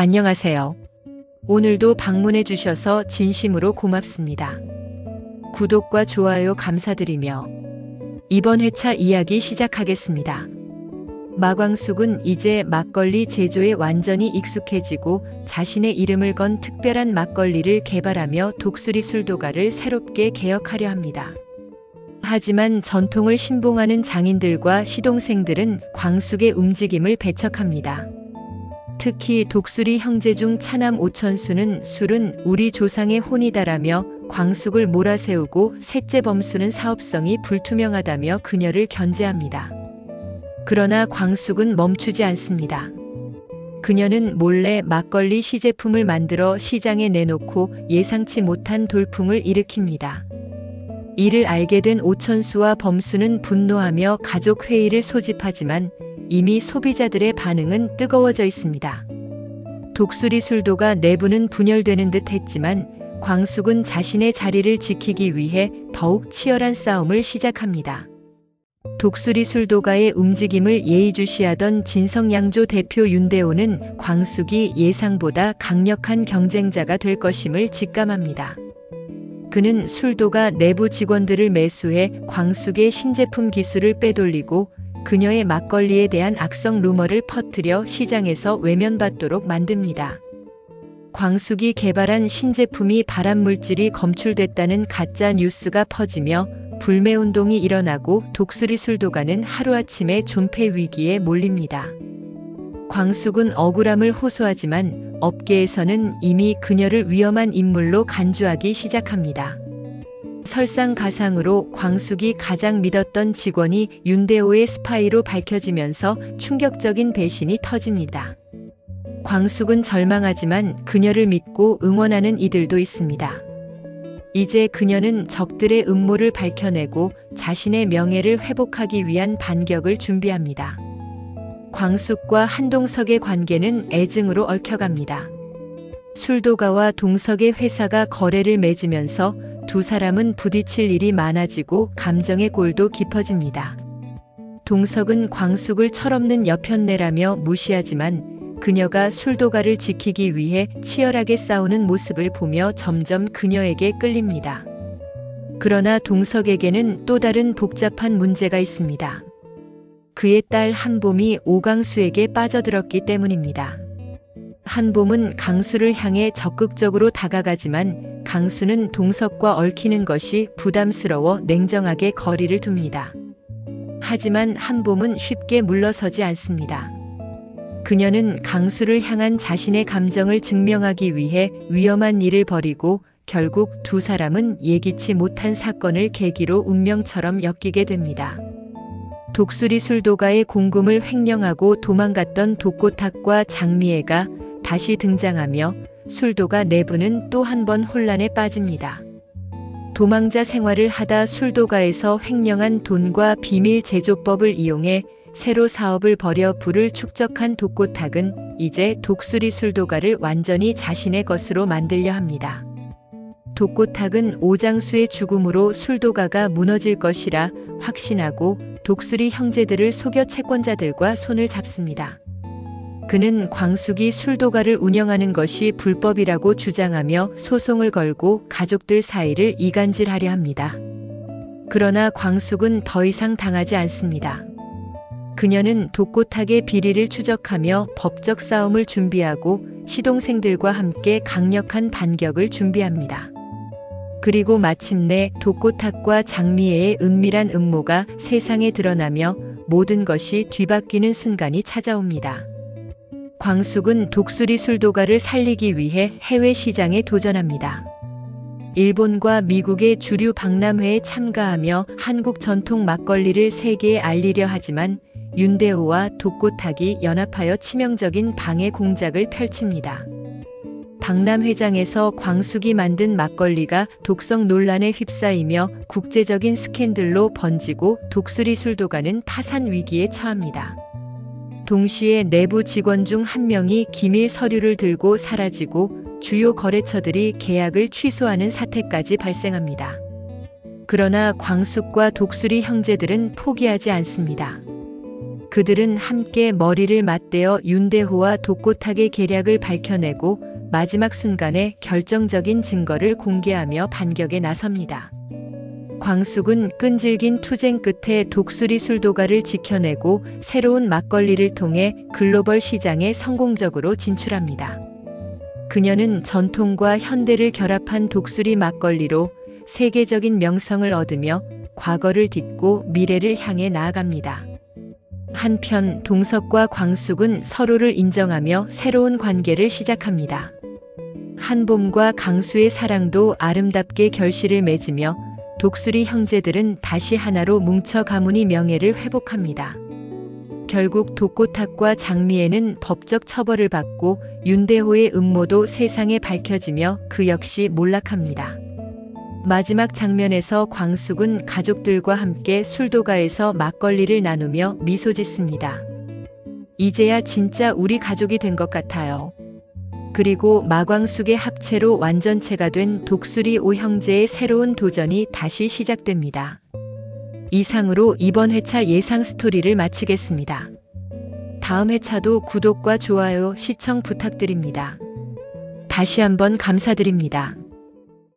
안녕하세요. 오늘도 방문해 주셔서 진심으로 고맙습니다. 구독과 좋아요 감사드리며 이번 회차 이야기 시작하겠습니다. 마광숙은 이제 막걸리 제조에 완전히 익숙해지고 자신의 이름을 건 특별한 막걸리를 개발하며 독수리 술도가를 새롭게 개혁하려 합니다. 하지만 전통을 신봉하는 장인들과 시동생들은 광숙의 움직임을 배척합니다. 특히 독수리 형제 중 차남 오천수는 술은 우리 조상의 혼이다라며 광숙을 몰아세우고 셋째 범수는 사업성이 불투명하다며 그녀를 견제합니다. 그러나 광숙은 멈추지 않습니다. 그녀는 몰래 막걸리 시제품을 만들어 시장에 내놓고 예상치 못한 돌풍을 일으킵니다. 이를 알게 된 오천수와 범수는 분노하며 가족 회의를 소집하지만 이미 소비자들의 반응은 뜨거워져 있습니다. 독수리 술도가 내부는 분열되는 듯 했지만 광숙은 자신의 자리를 지키기 위해 더욱 치열한 싸움을 시작합니다. 독수리 술도가의 움직임을 예의주시하던 진성양조 대표 윤대호는 광숙이 예상보다 강력한 경쟁자가 될 것임을 직감합니다. 그는 술도가 내부 직원들을 매수해 광숙의 신제품 기술을 빼돌리고 그녀의 막걸리에 대한 악성 루머를 퍼뜨려 시장에서 외면받도록 만듭니다. 광숙이 개발한 신제품이 발암물질이 검출됐다는 가짜 뉴스가 퍼지며 불매운동이 일어나고 독수리 술도가는 하루아침에 존폐 위기에 몰립니다. 광숙은 억울함을 호소하지만 업계에서는 이미 그녀를 위험한 인물로 간주하기 시작합니다. 설상가상으로 광숙이 가장 믿었던 직원이 윤대호의 스파이로 밝혀지면서 충격적인 배신이 터집니다. 광숙은 절망하지만 그녀를 믿고 응원하는 이들도 있습니다. 이제 그녀는 적들의 음모를 밝혀내고 자신의 명예를 회복하기 위한 반격을 준비합니다. 광숙과 한동석의 관계는 애증으로 얽혀갑니다. 술도가와 동석의 회사가 거래를 맺으면서 두 사람은 부딪힐 일이 많아지고 감정의 골도 깊어집니다. 동석은 광숙을 철없는 여편네라며 무시하지만 그녀가 술도가를 지키기 위해 치열하게 싸우는 모습을 보며 점점 그녀에게 끌립니다. 그러나 동석에게는 또 다른 복잡한 문제가 있습니다. 그의 딸 한봄이 오강수에게 빠져들었기 때문입니다. 한봄은 강수를 향해 적극적으로 다가가지만 강수는 동석과 얽히는 것이 부담스러워 냉정하게 거리를 둡니다. 하지만 한봄은 쉽게 물러서지 않습니다. 그녀는 강수를 향한 자신의 감정을 증명하기 위해 위험한 일을 벌이고 결국 두 사람은 예기치 못한 사건을 계기로 운명처럼 엮이게 됩니다. 독수리 술도가의 공금을 횡령하고 도망갔던 독고탁과 장미애가 다시 등장하며 술도가 내부는 또 한 번 혼란에 빠집니다. 도망자 생활을 하다 술도가에서 횡령한 돈과 비밀 제조법을 이용해 새로 사업을 벌여 부를 축적한 독고탁은 이제 독수리 술도가를 완전히 자신의 것으로 만들려 합니다. 독고탁은 오장수의 죽음으로 술도가가 무너질 것이라 확신하고 독수리 형제들을 속여 채권자들과 손을 잡습니다. 그는 광숙이 술도가를 운영하는 것이 불법이라고 주장하며 소송을 걸고 가족들 사이를 이간질하려 합니다. 그러나 광숙은 더 이상 당하지 않습니다. 그녀는 독고탁의 비리를 추적하며 법적 싸움을 준비하고 시동생들과 함께 강력한 반격을 준비합니다. 그리고 마침내 독고탁과 장미애의 은밀한 음모가 세상에 드러나며 모든 것이 뒤바뀌는 순간이 찾아옵니다. 광숙은 독수리 술도가를 살리기 위해 해외 시장에 도전합니다. 일본과 미국의 주류 박람회에 참가하며 한국 전통 막걸리를 세계에 알리려 하지만 윤대호와 독고탁이 연합하여 치명적인 방해 공작을 펼칩니다. 박람회장에서 광숙이 만든 막걸리가 독성 논란에 휩싸이며 국제적인 스캔들로 번지고 독수리 술도가는 파산 위기에 처합니다. 동시에 내부 직원 중 한 명이 기밀 서류를 들고 사라지고 주요 거래처들이 계약을 취소하는 사태까지 발생합니다. 그러나 광숙과 독수리 형제들은 포기하지 않습니다. 그들은 함께 머리를 맞대어 윤대호와 독고탁의 계략을 밝혀내고 마지막 순간에 결정적인 증거를 공개하며 반격에 나섭니다. 광숙은 끈질긴 투쟁 끝에 독수리 술도가를 지켜내고 새로운 막걸리를 통해 글로벌 시장에 성공적으로 진출합니다. 그녀는 전통과 현대를 결합한 독수리 막걸리로 세계적인 명성을 얻으며 과거를 딛고 미래를 향해 나아갑니다. 한편 동석과 광숙은 서로를 인정하며 새로운 관계를 시작합니다. 한봄과 강수의 사랑도 아름답게 결실을 맺으며 독수리 형제들은 다시 하나로 뭉쳐 가문이 명예를 회복합니다. 결국 독고탁과 장미애는 법적 처벌을 받고 윤대호의 음모도 세상에 밝혀지며 그 역시 몰락합니다. 마지막 장면에서 광숙은 가족들과 함께 술도가에서 막걸리를 나누며 미소 짓습니다. 이제야 진짜 우리 가족이 된 것 같아요. 그리고 마광숙의 합체로 완전체가 된 독수리 오형제의 새로운 도전이 다시 시작됩니다. 이상으로 이번 회차 예상 스토리를 마치겠습니다. 다음 회차도 구독과 좋아요, 시청 부탁드립니다. 다시 한번 감사드립니다.